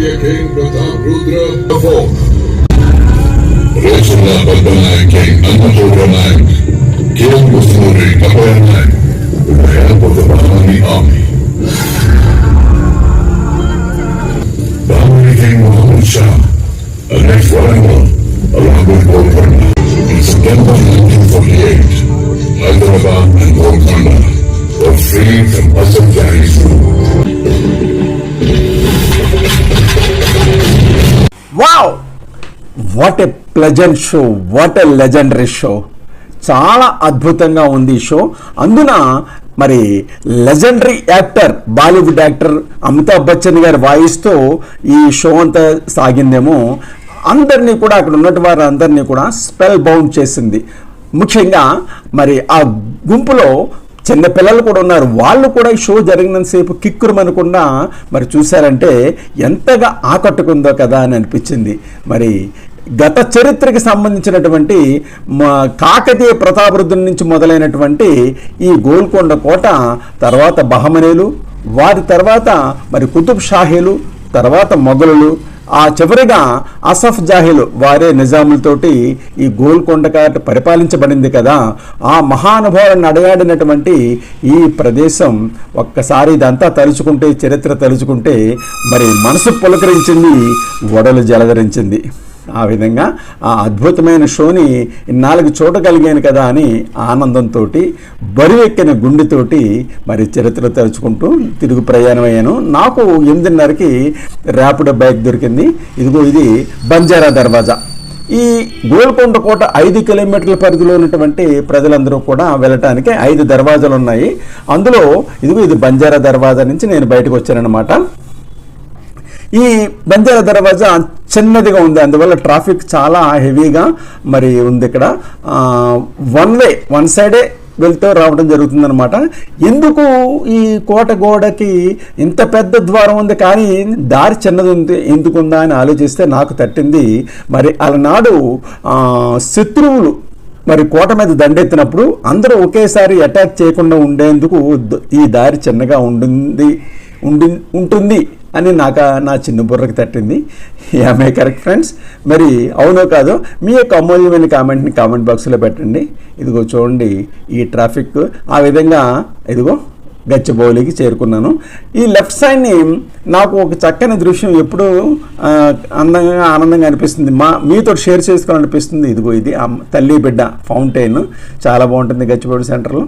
Surya King Pratap Rudra the Before Rachula Balbanayak King Anatodranayak King Kusuri Kapayanayak with the help of the Bahmani army. Bahmani King Muhammad Shah, a next rival along with Golkarna in September what a pleasant show what a legendary show చాలా అద్భుతంగా ఉంది ఈ show అందున మరి legendary actor Bollywood actor Amitabh Bachchan గారి వాయిస్తో ఈ show అంతా సాగిందేమో. అందరినీ కూడా అక్కడ ఉన్నటి వారు అందరినీ కూడా స్పెల్ బౌండ్ చేసింది. ముఖ్యంగా మరి ఆ గుంపులో చిన్న పిల్లలు కూడా ఉన్నారు. వాళ్ళు కూడా ఈ షో జరిగినంతసేపు కిక్కురుమనకుండా మరి చూశారంటే ఎంతగా ఆకట్టుకుందో కదా అని అనిపించింది. మరి గత చరిత్రకి సంబంధించినటువంటి మా కాకతీయ ప్రతాపరుద్ధుల నుంచి మొదలైనటువంటి ఈ గోల్కొండ కోట తర్వాత బహమనేలు వారి తర్వాత మరి కుతుబ్ షాహీలు తర్వాత మొఘలులు ఆ చివరిగా అసఫ్ జాహీలు వారే నిజాములతోటి ఈ గోల్కొండ కాట పరిపాలించబడింది కదా. ఆ మహానుభావులను అడగాడినటువంటి ఈ ప్రదేశం ఒక్కసారి ఇదంతా తలుచుకుంటే చరిత్ర తలుచుకుంటే మరి మనసు పులకరించింది వడలు జలధరించింది ఆ విధంగా ఆ అద్భుతమైన షోని ఇన్నాళ్ళకి చూడగలిగాను కదా అని ఆనందంతో బరువెక్కిన గుండెతోటి మరి చరిత్ర తలుచుకుంటూ తిరుగు ప్రయాణం అయ్యాను నాకు ఎనిమిదిన్నరకి ర్యాపిడో బైక్ దొరికింది. ఇదిగో ఇది బంజారా దర్వాజా. ఈ గోల్కొండ కోట ఐదు కిలోమీటర్ల పరిధిలో ఉన్నటువంటి ప్రజలందరూ కూడా వెళ్ళటానికి ఐదు దర్వాజాలు ఉన్నాయి అందులో ఇదిగో ఇది బంజారా దర్వాజా నుంచి నేను బయటకు వచ్చానన్నమాట. ఈ బంజారా దర్వాజా చిన్నదిగా ఉంది. అందువల్ల ట్రాఫిక్ చాలా హెవీగా మరి ఉంది ఇక్కడ. వన్ వే వన్ సైడే వెళ్తూ రావడం జరుగుతుందనమాట ఎందుకు ఈ కోట గోడకి ఇంత పెద్ద ద్వారం ఉంది? కానీ దారి చిన్నది ఉంది. ఎందుకుందా అని ఆలోచిస్తే నాకు తట్టింది. మరి అలనాడు శత్రువులు మరి కోట మీద దండెత్తినప్పుడు అందరూ ఒకేసారి అటాక్ చేయకుండా ఉండేందుకు ఈ దారి చిన్నగా ఉండింది ఉండి ఉంటుంది. అని నాకు నా చిన్న బుర్రకి తట్టింది. యామే కరెక్ట్ ఫ్రెండ్స్ మరి అవునో కాదో మీ యొక్క అమూల్యమైన కామెంట్ని కామెంట్ బాక్స్లో పెట్టండి. ఇదిగో చూడండి ఈ ట్రాఫిక్ ఆ విధంగా ఇదిగో గచ్చిబౌలికి చేరుకున్నాను. ఈ లెఫ్ట్ సైడ్ని నాకు ఒక చక్కని దృశ్యం ఎప్పుడూ అందంగా ఆనందంగా అనిపిస్తుంది. మా మీతో షేర్ చేసుకోవాలనిపిస్తుంది. ఇదిగో ఇది తల్లి బిడ్డ ఫౌంటైన్ చాలా బాగుంటుంది గచ్చిబౌలి సెంటర్లో.